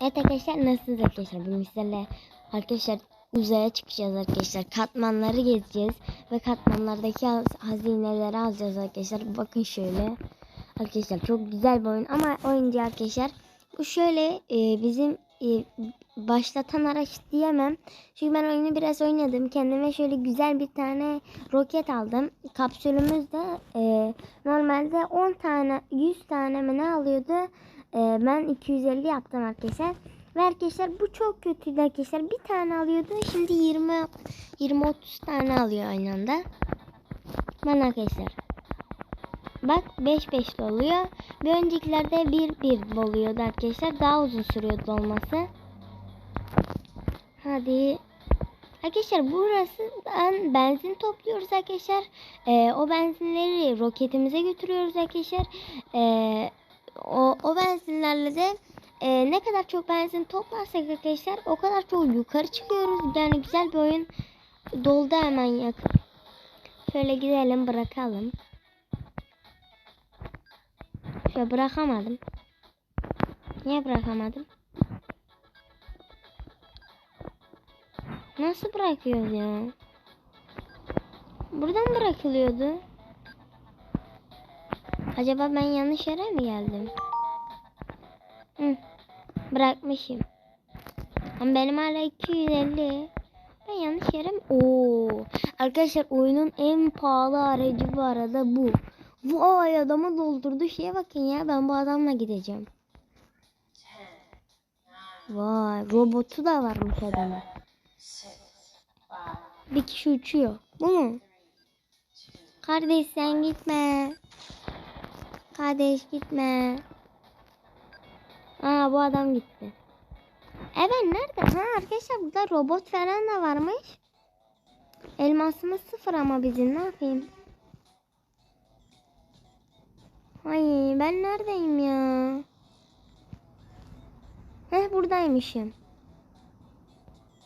Evet arkadaşlar nasılsınız arkadaşlar? Bugün sizlerle arkadaşlar uzaya çıkacağız arkadaşlar. Katmanları gezeceğiz ve katmanlardaki haz- hazineleri alacağız arkadaşlar. Bakın şöyle. Arkadaşlar çok güzel bir oyun ama oyuncu arkadaşlar bu şöyle e, bizim e, başlatan araç diyemem. Çünkü ben oyunu biraz oynadım. Kendime şöyle güzel bir tane roket aldım. Kapsülümüz de e, normalde 10 tane 100 tane mi ne alıyordu? E, ben 250 yaptım arkadaşlar. Ve arkadaşlar bu çok kötüydü arkadaşlar. Bir tane alıyordu. Şimdi 20 20 30 tane alıyor aynı anda. Ben arkadaşlar. Bak 5 5 oluyor. Bir öncekilerde 1 1 oluyordu arkadaşlar. Daha uzun sürüyordu olması. Hadi. Arkadaşlar burası benzin topluyoruz arkadaşlar. Ee, o benzinleri roketimize götürüyoruz arkadaşlar. Ee, o, o benzinlerle de e, ne kadar çok benzin toplarsak arkadaşlar o kadar çok yukarı çıkıyoruz. Yani güzel bir oyun. Doldu hemen yakın. Şöyle gidelim bırakalım. Şöyle bırakamadım. Niye bırakamadım? Nasıl bırakıyoruz ya? Buradan bırakılıyordu. Acaba ben yanlış yere mi geldim? Hı. Bırakmışım. Ama benim hala 250. Ben yanlış yere mi? Oo. Arkadaşlar oyunun en pahalı aracı bu arada bu. Vay adamı doldurdu. Şeye bakın ya ben bu adamla gideceğim. Vay robotu da varmış adamın. Bir kişi uçuyor. Bu mu? Kardeş sen gitme. Kardeş gitme. Aa bu adam gitti. Evet nerede? Ha arkadaşlar burada robot falan da varmış. Elmasımız sıfır ama bizim ne yapayım? Ay ben neredeyim ya? Heh buradaymışım.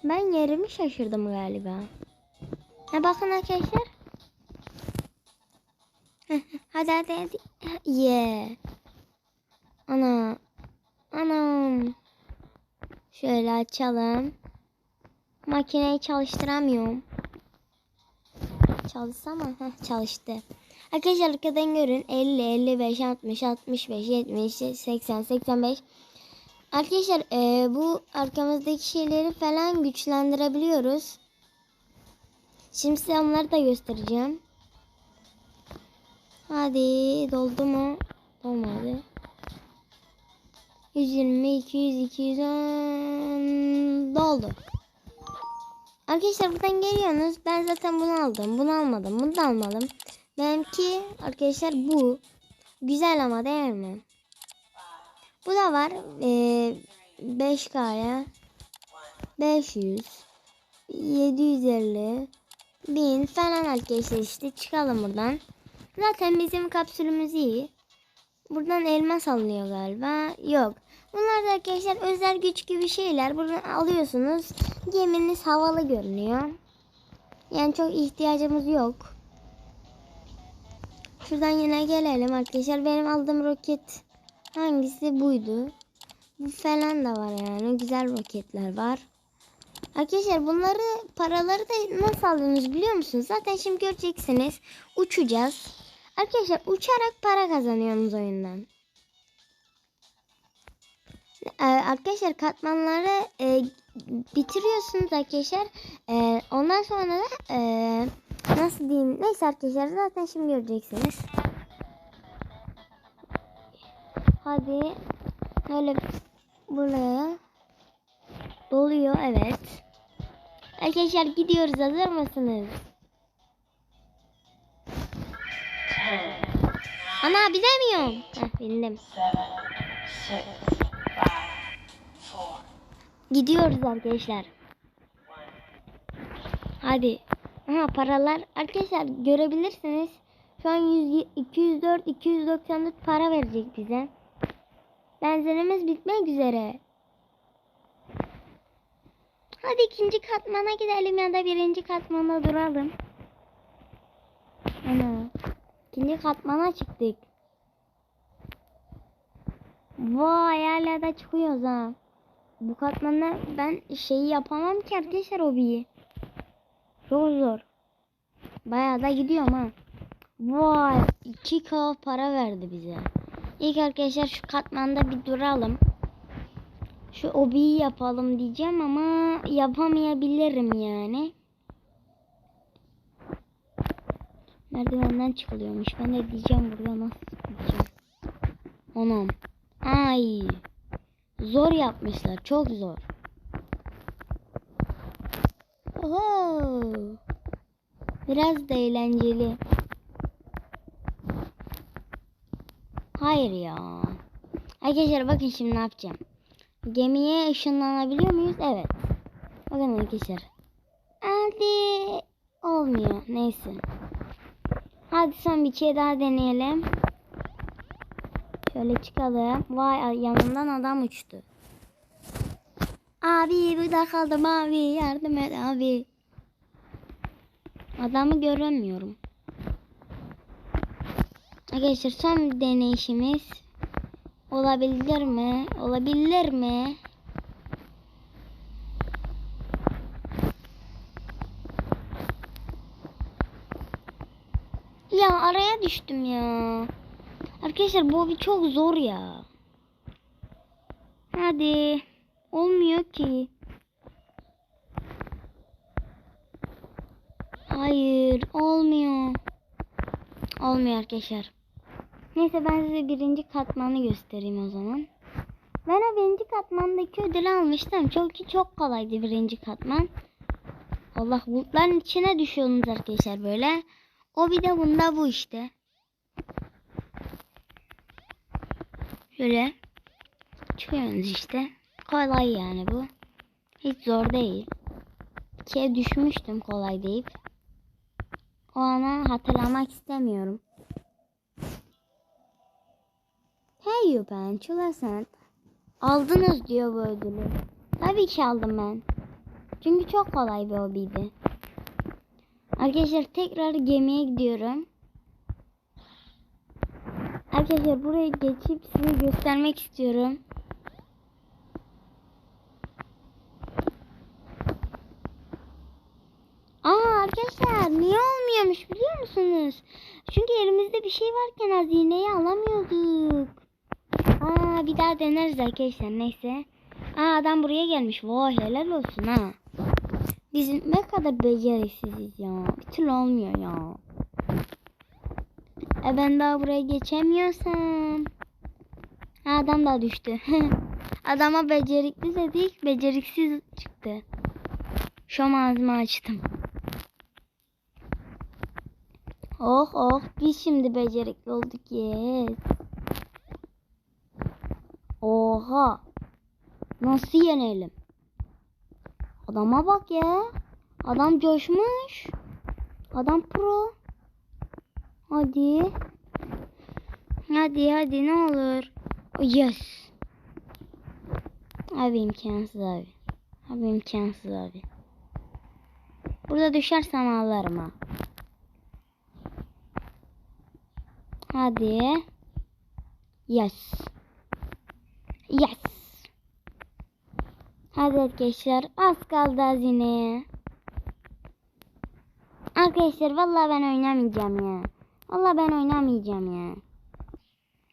Ben yerimi şaşırdım galiba. Ha bakın arkadaşlar. Hadi hadi hadi. Yeah. Ana. Anam. Şöyle açalım. Makineyi çalıştıramıyorum. Çalışsa mı? Heh, çalıştı. Arkadaşlar arkadan görün 50, 55, 60, 65, 70, 80, 85. Arkadaşlar e, bu arkamızdaki şeyleri falan güçlendirebiliyoruz. Şimdi size onları da göstereceğim. Hadi doldu mu? Dolmadı. 120, 200, 210 doldu. Arkadaşlar buradan geliyorsunuz. Ben zaten bunu aldım. Bunu almadım. Bunu da almadım. Benimki arkadaşlar bu. Güzel ama değil mi? Bu da var. Ee, 5K'ya 500 750 1000 falan arkadaşlar işte çıkalım buradan. Zaten bizim kapsülümüz iyi. Buradan elmas alınıyor galiba. Yok. Bunlar da arkadaşlar özel güç gibi şeyler. Buradan alıyorsunuz. Geminiz havalı görünüyor. Yani çok ihtiyacımız yok. Şuradan yine gelelim arkadaşlar. Benim aldığım roket hangisi buydu? Bu falan da var yani. Güzel roketler var. Arkadaşlar bunları paraları da nasıl alıyorsunuz biliyor musunuz? Zaten şimdi göreceksiniz. Uçacağız. Arkadaşlar uçarak para kazanıyorsunuz oyundan. Ee, arkadaşlar katmanları e, bitiriyorsunuz arkadaşlar. E, ondan sonra da e, nasıl diyeyim? Neyse arkadaşlar zaten şimdi göreceksiniz. Hadi öyle buraya doluyor evet. Arkadaşlar gidiyoruz hazır mısınız? Ana bilemiyorum. Heh, bildim. Gidiyoruz arkadaşlar. Hadi. Aha paralar. Arkadaşlar görebilirsiniz. Şu an 100, 204 294 para verecek bize. Benzinimiz bitmek üzere. Hadi ikinci katmana gidelim ya da birinci katmana duralım. İkinci katmana çıktık. Vay hala da çıkıyoruz ha. Bu katmanda ben şeyi yapamam ki arkadaşlar hobiyi. Çok zor. Bayağı da gidiyorum ha. Vay 2k para verdi bize. İlk arkadaşlar şu katmanda bir duralım. Şu hobiyi yapalım diyeceğim ama yapamayabilirim yani. Merdivenden çıkılıyormuş. Ben de diyeceğim burada nasıl çıkacağım. Anam. Ay. Zor yapmışlar. Çok zor. Oho. Biraz da eğlenceli. Hayır ya. Arkadaşlar bakın şimdi ne yapacağım. Gemiye ışınlanabiliyor muyuz? Evet. Bakın arkadaşlar. Hadi. Olmuyor. Neyse. Hadi son bir şey daha deneyelim. Şöyle çıkalım. Vay yanımdan adam uçtu. Abi burada kaldım abi. Yardım et abi. Adamı göremiyorum. Arkadaşlar son deneyişimiz. Olabilir mi? Olabilir mi? Ya araya düştüm ya. Arkadaşlar bu bir çok zor ya. Hadi. Olmuyor ki. Hayır olmuyor. Olmuyor arkadaşlar. Neyse ben size birinci katmanı göstereyim o zaman. Ben o birinci katmandaki ödülü almıştım. Çünkü çok kolaydı birinci katman. Allah bulutların içine düşüyorsunuz arkadaşlar böyle. O bir de bunda bu işte. Şöyle çıkıyorsunuz işte. Kolay yani bu. Hiç zor değil. İkiye düşmüştüm kolay deyip. O ana hatırlamak istemiyorum. Hey you ben çulasın. Aldınız diyor bu ödülü. Tabii ki aldım ben. Çünkü çok kolay bir hobiydi. Arkadaşlar tekrar gemiye gidiyorum. Arkadaşlar buraya geçip size göstermek istiyorum. Aa arkadaşlar niye olmuyormuş biliyor musunuz? Çünkü elimizde bir şey varken hazineyi alamıyorduk. Aa bir daha deneriz arkadaşlar neyse. Aa adam buraya gelmiş. Vay helal olsun ha. Biz ne kadar beceriksiziz ya. Bir türlü olmuyor ya. E ben daha buraya geçemiyorsam. Adam da düştü. Adama becerikli dedik. Beceriksiz çıktı. Şu ağzımı açtım. Oh oh biz şimdi becerikli olduk yes. Oha. Nasıl yenelim? Adama bak ya. Adam coşmuş. Adam pro. Hadi. Hadi hadi ne olur. Yes. Abi imkansız abi. Abi imkansız abi. Burada düşersem ağlarım ha. Hadi. Yes. Yes. Hadi az kaldı hazineye. Arkadaşlar vallahi ben oynamayacağım ya. Vallahi ben oynamayacağım ya.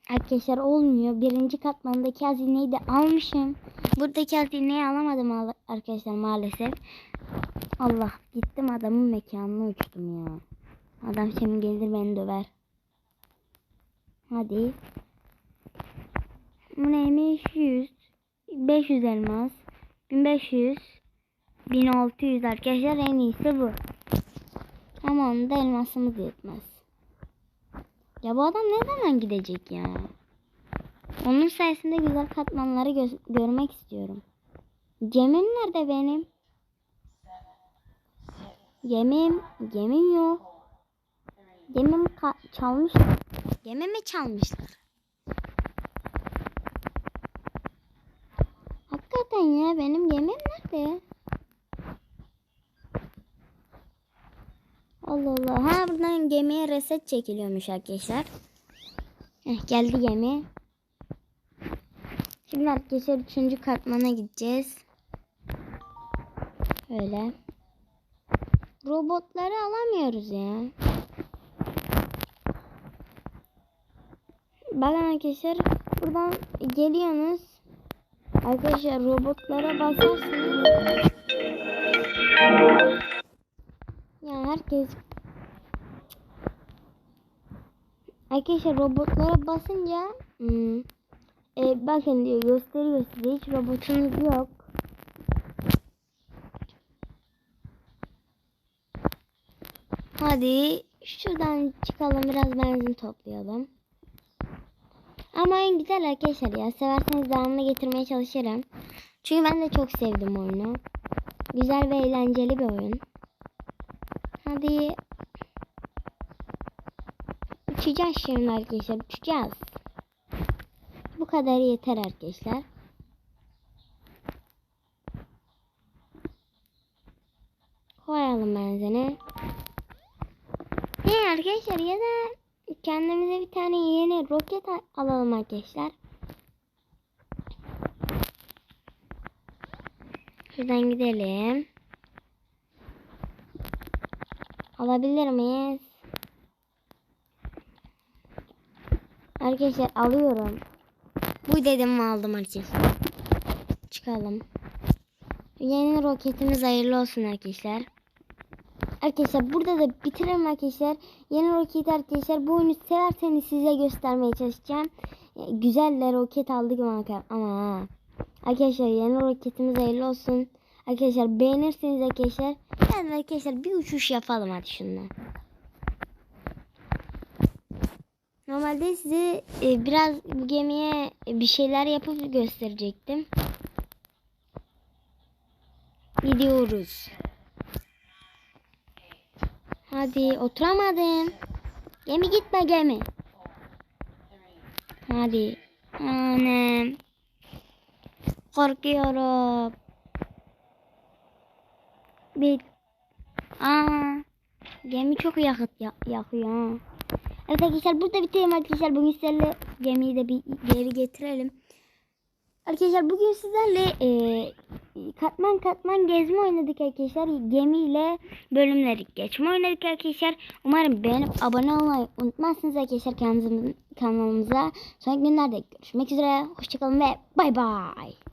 Arkadaşlar olmuyor. Birinci katmandaki hazineyi de almışım. Buradaki hazineyi alamadım al- arkadaşlar maalesef. Allah gittim adamın mekanına uçtum ya. Adam şimdi gelir beni döver. Hadi. Bu neymiş? 100. 500 elmas. 1500. 1600 arkadaşlar en iyisi bu. Ama onun da elmasımız yetmez. Ya bu adam ne zaman gidecek ya? Onun sayesinde güzel katmanları gö- görmek istiyorum. Gemim nerede benim? Gemim, gemim yok. Gemim çalmışlar. Gemimi çalmışlar. Ya benim gemim nerede? Allah Allah. Ha buradan gemiye reset çekiliyormuş arkadaşlar. Heh, geldi gemi. Şimdi arkadaşlar üçüncü katmana gideceğiz. Öyle. Robotları alamıyoruz ya. Bakın arkadaşlar buradan geliyorsunuz. Arkadaşlar robotlara basarsınız. Ya herkes Arkadaşlar robotlara basınca hmm, e, bakın diyor gösteriyor size hiç robotunuz yok. Hadi şuradan çıkalım biraz benzin toplayalım. Ama en güzel arkadaşlar ya severseniz devamını getirmeye çalışırım. Çünkü ben de çok sevdim oyunu. Güzel ve eğlenceli bir oyun. Hadi uçacağız şimdi arkadaşlar uçacağız. Bu kadar yeter arkadaşlar. Koyalım benzini. He arkadaşlar ya kendimize bir tane yeni roket alalım arkadaşlar. Şuradan gidelim. Alabilir miyiz? Arkadaşlar alıyorum. Bu dedim mi aldım arkadaşlar. Çıkalım. Yeni roketimiz hayırlı olsun arkadaşlar. Arkadaşlar burada da bitirelim arkadaşlar. Yeni roket arkadaşlar. Bu oyunu severseniz size göstermeye çalışacağım. Güzel de roket aldık ama. Arkadaşlar yeni roketimiz hayırlı olsun. Arkadaşlar beğenirseniz arkadaşlar. Yani arkadaşlar bir uçuş yapalım hadi şununla. Normalde size e, biraz bu gemiye bir şeyler yapıp gösterecektim. Gidiyoruz. Hadi oturamadım. Gemi gitme gemi. Hadi. Annem. Korkuyorum. Bir. Aa. Gemi çok yakıt ya- yakıyor. Evet arkadaşlar burada bitirelim arkadaşlar. Bugün sizlerle gemiyi de bir geri getirelim. Arkadaşlar bugün sizlerle e, katman katman gezme oynadık arkadaşlar. Gemiyle bölümleri geçme oynadık arkadaşlar. Umarım beğenip abone olmayı unutmazsınız arkadaşlar kanalımıza. Sonraki günlerde görüşmek üzere. Hoşçakalın ve bay bay.